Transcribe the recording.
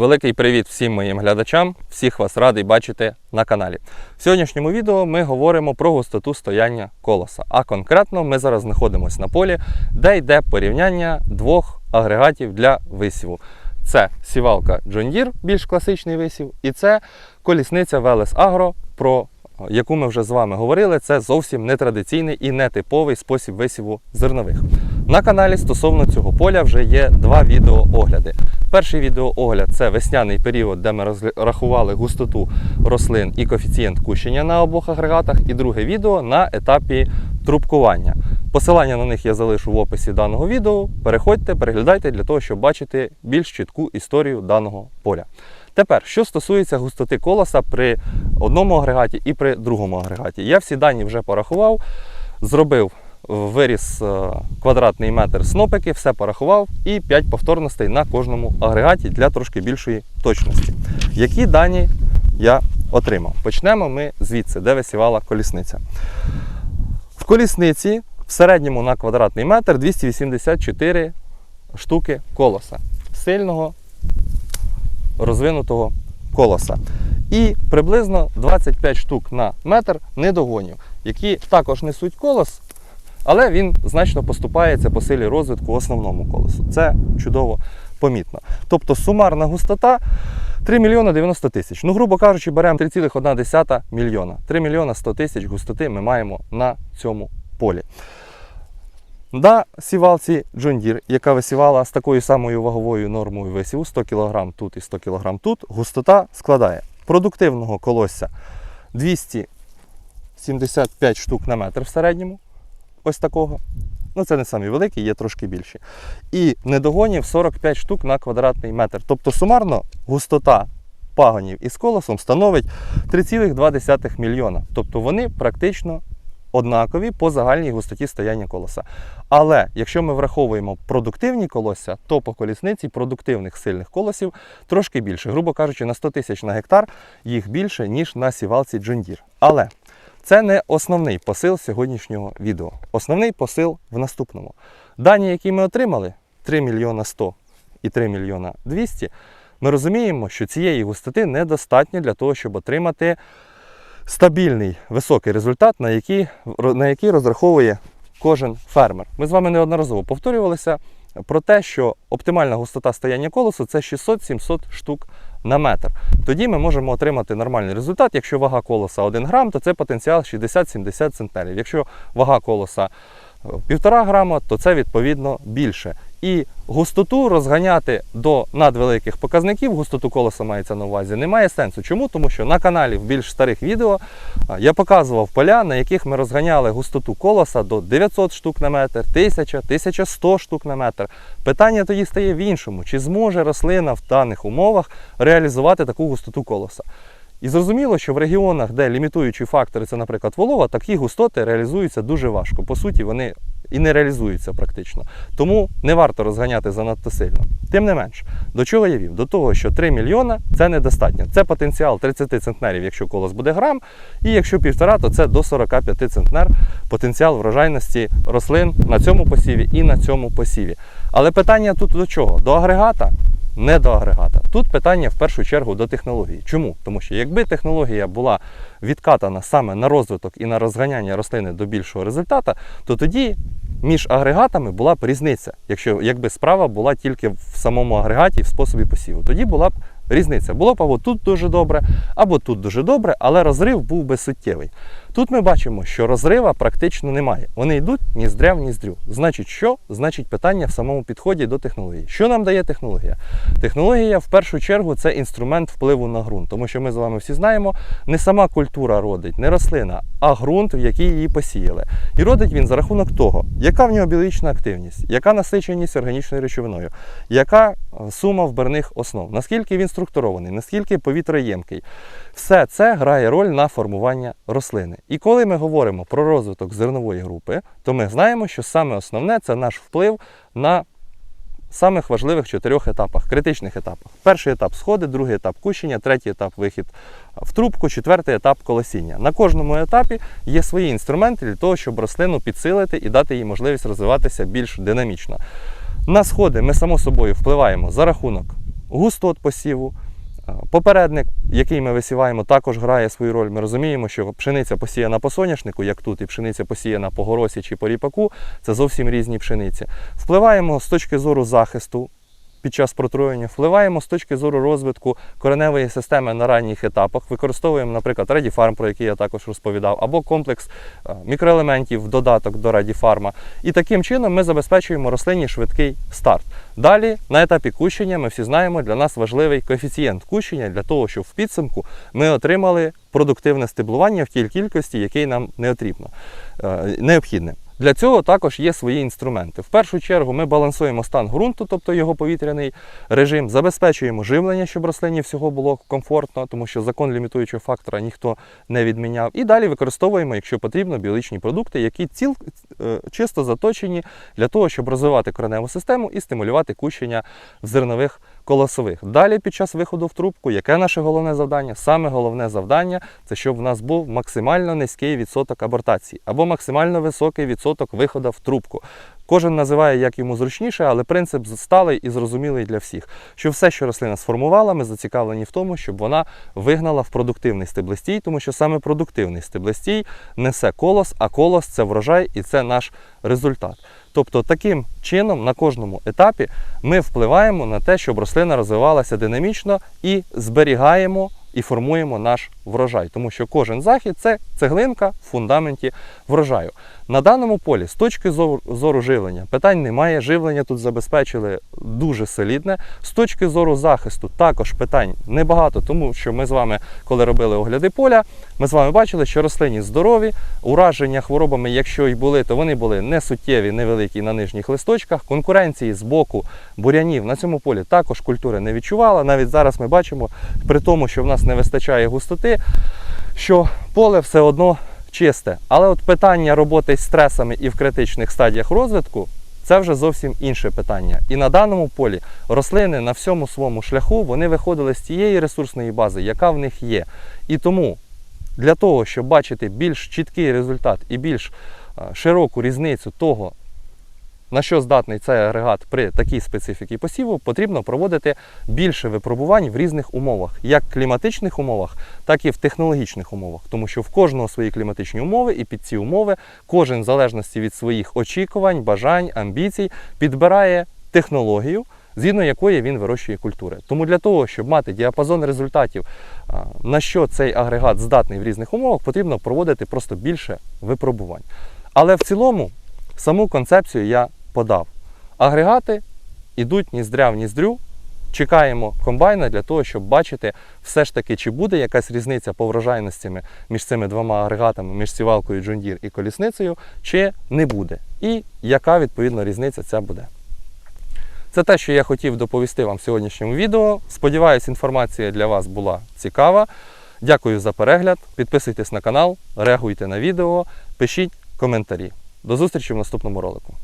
Великий привіт всім моїм глядачам, всіх вас радий бачити на каналі. В сьогоднішньому відео ми говоримо про густоту стояння колоса. А конкретно ми зараз знаходимося на полі, де йде порівняння двох агрегатів для висіву. Це сівалка John Deere, більш класичний висів, і це колісниця Veles Agro, про яку ми вже з вами говорили. Це зовсім нетрадиційний і нетиповий спосіб висіву зернових. На каналі стосовно цього поля вже є два відеоогляди. Перший відеоогляд це весняний період, де ми розрахували густоту рослин і коефіцієнт кущення на обох агрегатах. І друге відео на етапі трубкування. Посилання на них я залишу в описі даного відео. Переходьте, переглядайте для того, щоб бачити більш чітку історію даного поля. Тепер, що стосується густоти колоса при одному агрегаті і при другому агрегаті. Я всі дані вже порахував, зробив виріс е, квадратний метр снопики, все порахував і 5 повторностей на кожному агрегаті для трошки більшої точності. Які дані я отримав? Почнемо ми звідси, де висівала колісниця. В колісниці в середньому на квадратний метр 284 штуки колоса. Сильного розвинутого колоса. І приблизно 25 штук на метр недогонів, які також несуть колос, але він значно поступається по силі розвитку основному колесу. Це чудово помітно. Тобто сумарна густота 3 мільйони 90 тисяч. Ну, грубо кажучи, беремо 3,1 мільйона. 3 мільйона 100 тисяч густоти ми маємо на цьому полі. На сівалці Deere, яка висівала з такою самою ваговою нормою висіву 100 кг тут і 100 кг тут, густота складає продуктивного колосся 275 штук на метр в середньому. Ось такого. Ну, це не самі великі, є трошки більші. І недогонів 45 штук на квадратний метр. Тобто сумарно густота пагонів із колосом становить 3,2 мільйона. Тобто вони практично однакові по загальній густоті стояння колоса. Але якщо ми враховуємо продуктивні колосся, то по колісниці продуктивних сильних колосів трошки більше. Грубо кажучи, на 100 тисяч на гектар їх більше, ніж на сівалці Deere. Але це не основний посил сьогоднішнього відео. Основний посил в наступному. Дані, які ми отримали, 3 мільйона 100 і 3 мільйона 200, ми розуміємо, що цієї густоти недостатньо для того, щоб отримати стабільний високий результат, на який, на який розраховує кожен фермер. Ми з вами неодноразово повторювалися про те, що оптимальна густота стояння колосу це 600-700 штук на метр. Тоді ми можемо отримати нормальний результат. Якщо вага колоса 1 грам, то це потенціал 60-70 центнерів. Якщо вага колоса 1,5 грама, то це відповідно більше. І густоту розганяти до надвеликих показників, густоту колеса мається на увазі, немає сенсу. Чому? Тому що на каналі в більш старих відео я показував поля, на яких ми розганяли густоту колоса до 900 штук на метр, 1000, 1100 штук на метр. Питання тоді стає в іншому: чи зможе рослина в даних умовах реалізувати таку густоту колоса? І зрозуміло, що в регіонах, де лімітуючі фактори, це, наприклад, волова, такі густоти реалізуються дуже важко. По суті, вони і не реалізуються практично. Тому не варто розганяти занадто сильно. Тим не менш, до чого я вів? До того, що 3 мільйона це недостатньо. Це потенціал 30 центнерів, якщо колос буде грам, і якщо півтора, то це до 45 центнер потенціал врожайності рослин на цьому посіві і на цьому посіві. Але питання тут до чого? До агрегата не до агрегата. Тут питання в першу чергу до технології. Чому? Тому що якби технологія була відкатана саме на розвиток і на розганяння рослини до більшого результату, то тоді між агрегатами була б різниця, якщо якби справа була тільки в самому агрегаті в способі посіву. Тоді була б різниця. Було б або тут дуже добре, або тут дуже добре, але розрив був би суттєвий. Тут ми бачимо, що розрива практично немає. Вони йдуть ні з древ, ні з дрю. Значить, що? Значить, питання в самому підході до технології. Що нам дає технологія? Технологія в першу чергу це інструмент впливу на ґрунт, тому що ми з вами всі знаємо, не сама культура родить, не рослина, а ґрунт, в який її посіяли. І родить він за рахунок того, яка в нього біологічна активність, яка насиченість органічною речовиною, яка сума вберних основ, наскільки він структурований, наскільки повітроємкий. Все це грає роль на формування рослини. І коли ми говоримо про розвиток зернової групи, то ми знаємо, що саме основне це наш вплив на самих важливих чотирьох етапах, критичних етапах. Перший етап сходи, другий етап кущення, третій етап вихід в трубку, четвертий етап колосіння. На кожному етапі є свої інструменти для того, щоб рослину підсилити і дати їй можливість розвиватися більш динамічно. На сходи ми само собою впливаємо за рахунок густот посіву. Е, Попередник, який ми висіваємо, також грає свою роль. Ми розуміємо, що пшениця посіяна по соняшнику, як тут, і пшениця посіяна по горосі чи по ріпаку це зовсім різні пшениці. Впливаємо з точки зору захисту під час протруєння, впливаємо з точки зору розвитку кореневої системи на ранніх етапах. Використовуємо, наприклад, Redіфарм, про який я також розповідав, або комплекс е, мікроелементів додаток до Redіфарма. І таким чином ми забезпечуємо рослині швидкий старт. Далі, на етапі кущення, ми всі знаємо, для нас важливий коефіцієнт кущення для того, щоб в підсумку ми отримали продуктивне стеблування в тій кількості, який нам необхідно, е, необхідне. Для цього також є свої інструменти. В першу чергу ми балансуємо стан ґрунту, тобто його повітряний режим, забезпечуємо живлення, щоб рослині всього було комфортно, тому що закон лімітуючого фактора ніхто не відміняв. І далі використовуємо, якщо потрібно, біологічні продукти, які ціл, е, чисто заточені для того, щоб розвивати кореневу систему і стимулювати кущення в зернових колосових. Далі під час виходу в трубку, яке наше головне завдання? Саме головне завдання це щоб в нас був максимально низький відсоток абортації або максимально високий відсоток виходу в трубку. Кожен називає як йому зручніше, але принцип сталий і зрозумілий для всіх. Що все, що рослина сформувала, ми зацікавлені в тому, щоб вона вигнала в продуктивний стеблестій, тому що саме продуктивний стеблестій несе колос, а колос це врожай і це наш результат. Тобто таким чином на кожному етапі ми впливаємо на те, щоб рослина розвивалася динамічно і зберігаємо і формуємо наш врожай, тому що кожен захід це цеглинка в фундаменті врожаю. На даному полі, з точки зору, живлення, питань немає. Живлення тут забезпечили дуже солідне. З точки зору захисту також питань небагато, тому що ми з вами, коли робили огляди поля, ми з вами бачили, що рослині здорові, ураження хворобами, якщо й були, то вони були не суттєві, невеликі на нижніх листочках. Конкуренції з боку бурянів на цьому полі також культури не відчувала. Навіть зараз ми бачимо, при тому, що в нас не вистачає густоти, що поле все одно чисте. Але от питання роботи з стресами і в критичних стадіях розвитку це вже зовсім інше питання. І на даному полі рослини на всьому своєму шляху вони виходили з тієї ресурсної бази, яка в них є. І тому для того, щоб бачити більш чіткий результат і більш широку різницю того, на що здатний цей агрегат при такій специфіці посіву, потрібно проводити більше випробувань в різних умовах, як кліматичних умовах, так і в технологічних умовах, тому що в кожного свої кліматичні умови, і під ці умови кожен в залежності від своїх очікувань, бажань, амбіцій підбирає технологію. Згідно якої він вирощує культури. Тому для того, щоб мати діапазон результатів, на що цей агрегат здатний в різних умовах, потрібно проводити просто більше випробувань. Але в цілому саму концепцію я подав. Агрегати йдуть ніздря в ніздрю. Чекаємо комбайна для того, щоб бачити, все ж таки, чи буде якась різниця по врожайностями між цими двома агрегатами, між сівалкою Deere і колісницею, чи не буде. І яка відповідно різниця ця буде. Це те, що я хотів доповісти вам в сьогоднішньому відео. Сподіваюсь, інформація для вас була цікава. Дякую за перегляд. Підписуйтесь на канал, реагуйте на відео, пишіть коментарі. До зустрічі в наступному ролику.